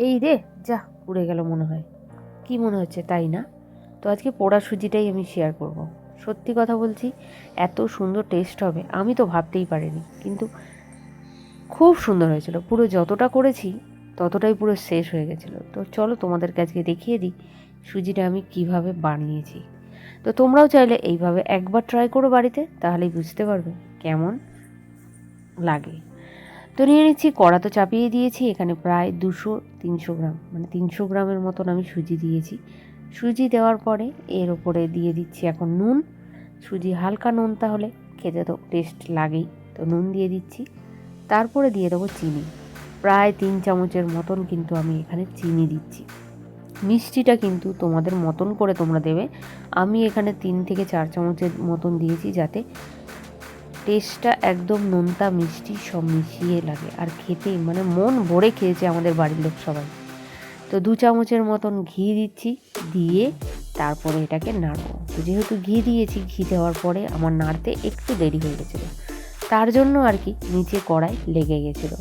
এই রে, যা, উড়ে গেল মনে হয়। কি মনে হচ্ছে, তাই না? তো আজকে পোড়া সুজিটাই আমি শেয়ার করব। সত্যি কথা বলছি, এত সুন্দর টেস্ট হবে, আমি তো ভাবতেই পারিনি। কিন্তু খুব সুন্দর হয়েছিল, পুরো যতটা করেছি, ততটাই পুরো শেষ হয়ে গেছিল। তো চলো তোমাদেরকে আজকে দেখিয়ে দিই, সুজিটা আমি কীভাবে বানিয়েছি। তো তোমরাও চাইলে এইভাবে একবার ট্রাই করো বাড়িতে, তাহলেই বুঝতে পারবে কেমন লাগে। তো নিয়ে নিচ্ছি, কড়া তো চাপিয়ে দিয়েছি, এখানে প্রায় দুশো, তিনশো গ্রাম মানে তিনশো গ্রামের মতন আমি সুজি দিয়েছি। সুজি দেওয়ার পরে এর ওপরে দিয়ে দিচ্ছি এখন নুন। সুজি হালকা নুন তাহলে খেতে তো টেস্ট লাগেই, তো নুন দিয়ে দিচ্ছি। তারপরে দিয়ে দেবো চিনি। প্রায় তিন চামচের মতন কিন্তু আমি এখানে চিনি দিচ্ছি। মিষ্টিটা কিন্তু তোমাদের মতন করে তোমরা দেবে। আমি এখানে তিন থেকে চার চামচের মতন দিয়েছি যাতে টেস্টটা একদম নোনতা মিষ্টি, সব মিশিয়ে লাগে। আর খেতেই মানে মন ভরে খেয়েছে আমাদের বাড়ির লোক সবাই। তো দু চামচের মতন ঘি দিচ্ছি, দিয়ে তারপরে এটাকে নাড়বো। তো যেহেতু ঘি দিয়েছি, ঘি দেওয়ার পরে আমার নাড়তে একটু দেরি হয়ে গেছিল। তার জন্য আর কি নিচে কড়াই লেগে গেছিল।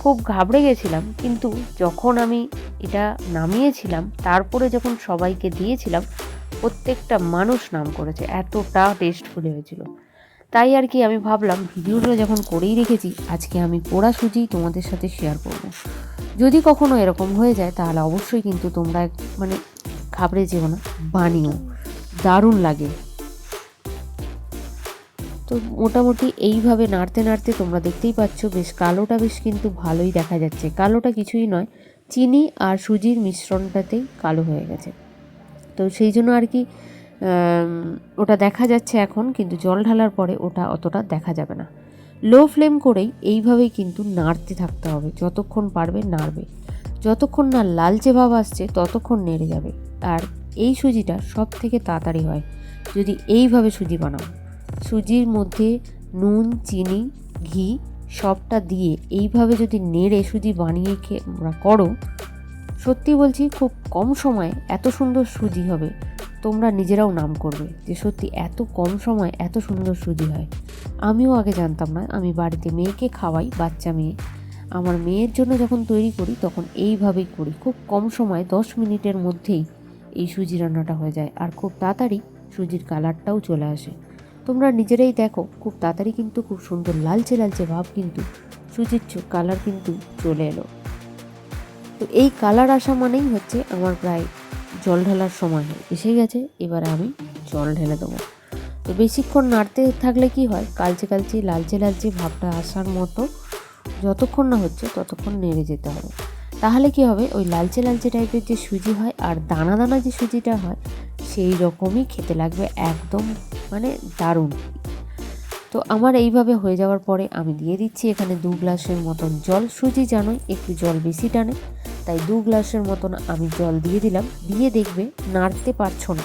খুব ঘাবড়ে গেছিলাম, কিন্তু যখন আমি এটা নামিয়েছিলাম, তারপরে যখন সবাইকে দিয়েছিলাম, প্রত্যেকটা মানুষ নাম করেছে। এতটা টেস্টফুল হয়েছিল। তাই আর কি আমি ভাবলাম ভিডিওটা যখন করেই রেখেছি, আজকে আমি পোড়া সুজি তোমাদের সাথে শেয়ার করব। যদি কখনো এরকম হয়ে যায়, তাহলে অবশ্যই কিন্তু তোমরা মানে ঘাবড়ে যেও না, বানিও। দারুণ লাগে। তো মোটামুটি এইভাবে নাড়তে নাড়তে তোমরা দেখতেই পাচ্ছ, বেশ কালোটা বেশ কিন্তু ভালোই দেখা যাচ্ছে। কালোটা কিছুই নয়, চিনি আর সুজির মিশ্রণটাতেই কালো হয়ে গেছে। তো সেই জন্য আর কি ওটা দেখা যাচ্ছে এখন, কিন্তু জল ঢালার পরে ওটা অতটা দেখা যাবে না। লো ফ্লেম করেই এইভাবেই কিন্তু নাড়তে থাকতে হবে, যতক্ষণ পারবে নাড়বে। যতক্ষণ না লালচে ভাব আসছে, ততক্ষণ নেড়ে যাবে। আর এই সুজিটা সব থেকে তাড়াতাড়ি হয়, যদি এইভাবে সুজি বানাও। সুজির মধ্যে নুন, চিনি, ঘি সবটা দিয়ে এইভাবে যদি নেড়ে সুজি বানিয়ে খেয়ে করো, সত্যি বলছি খুব কম সময়ে এত সুন্দর সুজি হবে। তোমরা নিজেরাও নাম করবে যে সত্যি এত কম সময় এত সুন্দর সুজি হয়। আমিও আগে জানতাম না, আমি বাড়িতে মেয়েকে খাওয়াই, বাচ্চা মেয়ে। আমার মেয়ের জন্য যখন তৈরি করি, তখন এইভাবেই করি। খুব কম সময় দশ মিনিটের মধ্যেই এই সুজি রান্নাটা হয়ে যায় আর খুব তাড়াতাড়ি সুজির কালারটাও চলে আসে। তোমরা নিজেরাই দেখো, খুব তাড়াতাড়ি কিন্তু খুব সুন্দর লালচে লালচে ভাব কিন্তু সুজির কালার কিন্তু চলে এলো। তো এই কালার আসা মানেই হচ্ছে আমার প্রায় জল ঢালার সময় এসে গেছে, এবারে আমি জল ঢেলে দেবো। তো বেশিক্ষণ নাড়তে থাকলে কি হয়? কালচে কালচে, লালচে লালচে ভাবটা আসার মতো যতক্ষণ না হচ্ছে ততক্ষণ নেড়ে যেতে হবে। তাহলে কি হবে? ওই লালচে লালচে টাইপের যে সুজি হয় আর দানা দানা যে সুজিটা হয়, সেই রকমই খেতে লাগবে একদম মানে দারুণ। তো আমার এইভাবে হয়ে যাওয়ার পরে আমি দিয়ে দিচ্ছি এখানে দু গ্লাসের মতন জল। সুজি জানোই একটু জল বেশি টানে। তাই দু গ্লাসের মতন আমি জল দিয়ে দিলাম। দিয়ে দেখবে নাড়তে পারছ না।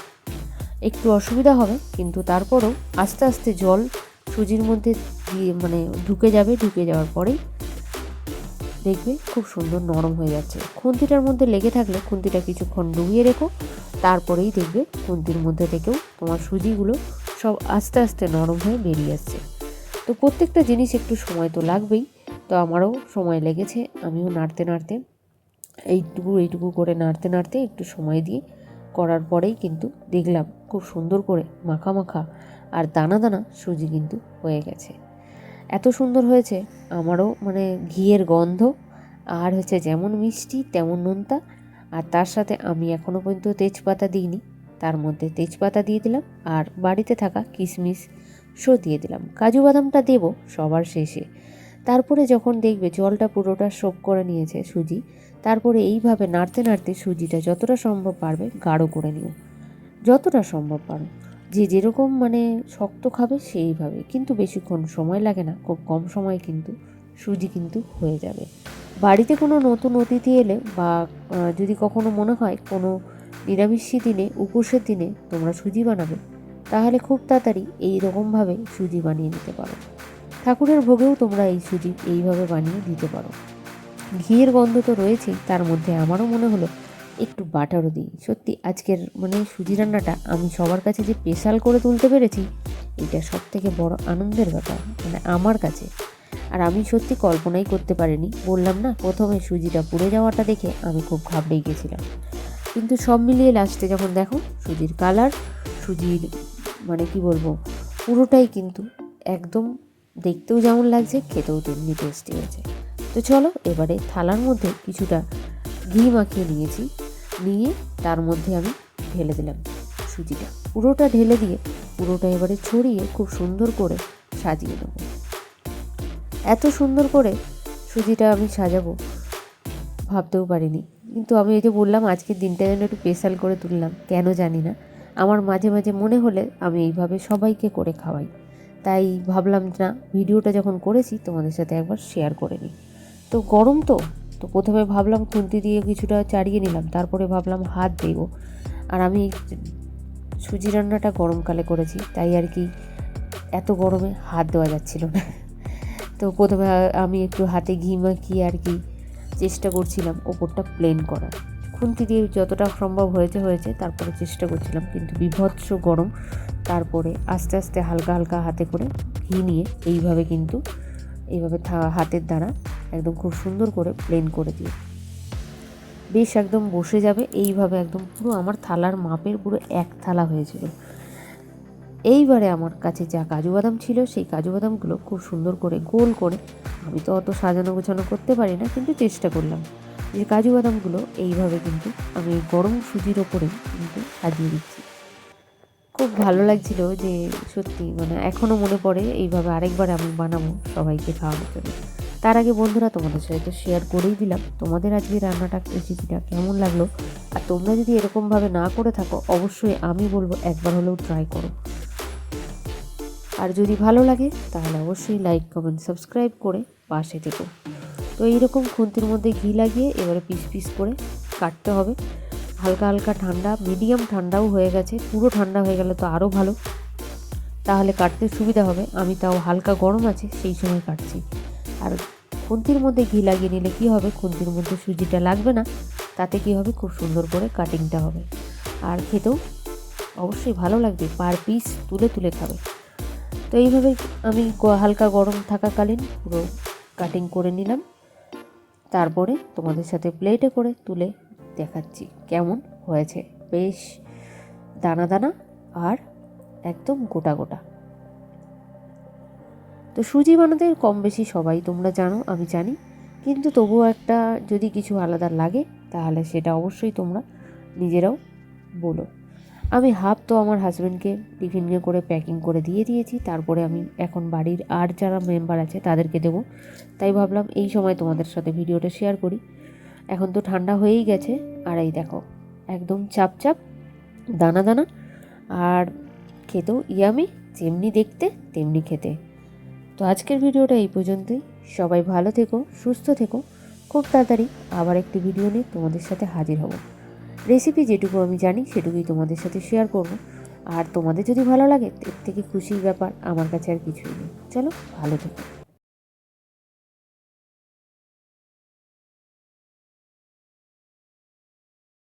একটু অসুবিধা হবে, কিন্তু তারপরেও আস্তে আস্তে জল সুজির মধ্যে দিয়ে মানে ঢুকে যাবে, ঢুকে যাওয়ার পরেই দেখবে খুব সুন্দর নরম হয়ে যাচ্ছে। খুন্তিটার মধ্যে লেগে থাকলে খুন্তিটা কিছুক্ষণ ডুবিয়ে রেখো, তারপরেই দেখবে খুন্তির মধ্যে থেকেও তোমার সুজিগুলো সব আস্তে আস্তে নরম হয়ে বেরিয়ে আসছে। তো প্রত্যেকটা জিনিস একটু সময় তো লাগবেই, তো আমারও সময় লেগেছে, আমিও নাড়তে নাড়তে এইটুকু এইটুকু করে নাড়তে নাড়তে একটু সময় দিয়ে করার পরেই কিন্তু দেখলাম খুব সুন্দর করে মাখা মাখা আর দানা দানা সুজি কিন্তু হয়ে গেছে। এত সুন্দর হয়েছে, আমারও মানে ঘিয়ের গন্ধ আর হচ্ছে যেমন মিষ্টি তেমন নোনতা আর তার সাথে আমি এখনও পর্যন্ত তেজপাতা দিইনি। তার মধ্যে তেজপাতা দিয়ে দিলাম আর বাড়িতে থাকা কিশমিশ শো দিয়ে দিলাম। কাজু বাদামটা দেবো সবার শেষে। তারপরে যখন দেখবে জলটা পুরোটা সোপ করে নিয়েছে সুজি তারপরে এইভাবে নাড়তে নাড়তে সুজিটা যতটা সম্ভব পারবে গাঢ় করে নিও। যতটা সম্ভব পারো। যে যেরকম মানে শক্ত খাবে সেইভাবে। কিন্তু বেশিক্ষণ সময় লাগে না, খুব কম সময় কিন্তু সুজি কিন্তু হয়ে যাবে। বাড়িতে কোনো নতুন অতিথি এলে বা যদি কখনো মনে হয় কোনো নিরামিষি দিনে, উপোসের দিনে তোমরা সুজি বানাবে, তাহলে খুব তাড়াতাড়ি এই রকমভাবে সুজি বানিয়ে নিতে পারো। ঠাকুরের ভোগেও তোমরা এই সুজি এইভাবে বানিয়ে দিতে পারো। ঘিয়ের গন্ধ তো রয়েছেই, তার মধ্যে আমারও মনে হলো একটু বাটারও দিই। সত্যি আজকের মানে সুজি রান্নাটা আমি সবার কাছে যে স্পেশাল করে তুলতে পেরেছি এটা সব থেকে বড় আনন্দের ব্যাপার মানে আমার কাছে। আর আমি সত্যি কল্পনাই করতে পারিনি, বললাম না, প্রথমে সুজিটা পুড়ে যাওয়াটা দেখে আমি খুব ঘাবড়ে গেছিলাম। কিন্তু সব মিলিয়ে লাস্টে যখন দেখো, সুজির কালার সুজির মানে কি বলব, পুরোটাই কিন্তু একদম দেখতেও যেমন লাগছে, খেতেও তেমনি টেস্টি হয়েছে। তো চলো, এবারে থালার মধ্যে কিছুটা ঘি মাখিয়ে নিয়েছি। নিয়ে তার মধ্যে আমি ঢেলে দিলাম সুজিটা। পুরোটা ঢেলে দিয়ে পুরোটা এবারে ছড়িয়ে খুব সুন্দর করে সাজিয়ে নেব। এত সুন্দর করে সুজিটা আমি সাজাবো ভাবতেও পারিনি। কিন্তু আমি এই যে বললাম, আজকের দিনটা যেন একটু স্পেশাল করে তুললাম, কেন জানি না। আমার মাঝে মাঝে মনে হলে আমি এইভাবে সবাইকে করে খাওয়াই। তাই ভাবলাম না, ভিডিওটা যখন করেছি, তোমাদের সাথে একবার শেয়ার করে নিই। তো গরম তো তো প্রথমে ভাবলাম খুন্তি দিয়ে কিছুটা চাড়িয়ে নিলাম, তারপরে ভাবলাম হাত দেবো আর আমি সুজি রান্নাটা গরমকালে করেছি, তাই আর কি এত গরমে হাত দেওয়া যাচ্ছিল না। তো প্রথমে আমি একটু হাতে ঘি মাখিয়ে আর কি চেষ্টা করছিলাম ওপরটা প্লেন করার। খুন্তি দিয়ে যতটা সম্ভব হয়েছে হয়েছে, তারপরে চেষ্টা করছিলাম, কিন্তু বিভৎস গরম। তারপরে আস্তে আস্তে হালকা হালকা হাতে করে ঘি নিয়ে এইভাবে কিন্তু, এইভাবে হাতের দ্বারা একদম খুব সুন্দর করে প্লেন করে দিয়ে। বেশ একদম বসে যাবে, এইভাবে একদম পুরো আমার থালার মাপের পুরো এক থালা হয়েছিল। এইবারে আমার কাছে যা কাজু বাদাম ছিল, সেই কাজু বাদামগুলো খুব সুন্দর করে গোল করে আমি তো অত সাজানো গোছানো করতে পারি না, কিন্তু চেষ্টা করলাম। যে কাজু বাদামগুলো এইভাবে কিন্তু আমি গরম সুজির ওপরে কিন্তু সাজিয়ে দিচ্ছি। খুব ভালো লাগছিল যে সত্যি মানে এখনও মনে পড়ে, এইভাবে আরেকবার আমি বানাবো সবাইকে খাওয়ানোর জন্য। তার আগে বন্ধুরা তোমাদের সাথে তো শেয়ার করেই দিলাম তোমাদের আজকে রান্নাটা রেসিপিটা কেমন লাগল? আর তোমরা যদি এরকমভাবে না করে থাকো, অবশ্যই আমি বলব একবার হলেও ট্রাই করো। আর যদি ভালো লাগে, তাহলে অবশ্যই লাইক কমেন্ট সাবস্ক্রাইব করে পাশে থেকো। তো এইরকম খুন্তির মধ্যে ঘি লাগিয়ে এবারে পিস পিস করে কাটতে হবে। হালকা হালকা ঠান্ডা মিডিয়াম ঠান্ডাও হয়ে গেছে, পুরো ঠান্ডা হয়ে গেলে তো আরও ভালো। তাহলে কাটতে সুবিধা হবে, আমি তাও হালকা গরম আছে, সেই সময় কাটছি। আর খুন্তির মধ্যে ঘি লাগিয়ে নিলে কি হবে? খুন্তির মধ্যে সুজিটা লাগবে না, তাতে কি হবে? খুব সুন্দর করে কাটিংটা হবে। আর খেতেও অবশ্যই ভালো লাগবে পার পিস তুলে তুলে খাবে। তো এইভাবে আমি হালকা গরম থাকাকালীন পুরো কাটিং করে নিলাম। তারপরে তোমাদের সাথে প্লেটে করে তুলে দেখাচ্ছি কেমন হয়েছে। বেশ দানা দানা আর একদম গোটা গোটা। তো সুজি বানাতে কম বেশি সবাই, তোমরা জানো, আমি জানি। কিন্তু তবুও একটা যদি কিছু আলাদা লাগে, তাহলে সেটা অবশ্যই তোমরা নিজেরাও বলো। আমি হাফ তো আমার হাজব্যান্ডকে টিফিনে করে প্যাকিং করে দিয়ে দিয়েছি, তারপরে আমি এখন বাড়ির আর যারা মেম্বার আছে, তাদেরকে দেবো। তাই ভাবলাম এই সময় তোমাদের সাথে ভিডিওটা শেয়ার করি। এখন তো ঠান্ডা হয়েই গেছে, আর এই দেখো, একদম চাপ চাপ, দানা দানা, আর খেতেও ইয়ামি, যেমনি দেখতে, তেমনি খেতে। তো আজকের ভিডিওটা এই পর্যন্তই। সবাই ভালো থেকো, সুস্থ থেকো। খুব তাড়াতাড়ি আবার একটি ভিডিও নিয়ে তোমাদের সাথে হাজির হব। রেসিপি যেটুকু আমি জানি, সেটুকুই তোমাদের সাথে শেয়ার করব। আর তোমাদের যদি ভালো লাগে, এর থেকে খুশির ব্যাপার আমার কাছে আর কিছুই নেই। চলো, ভালো থেকো।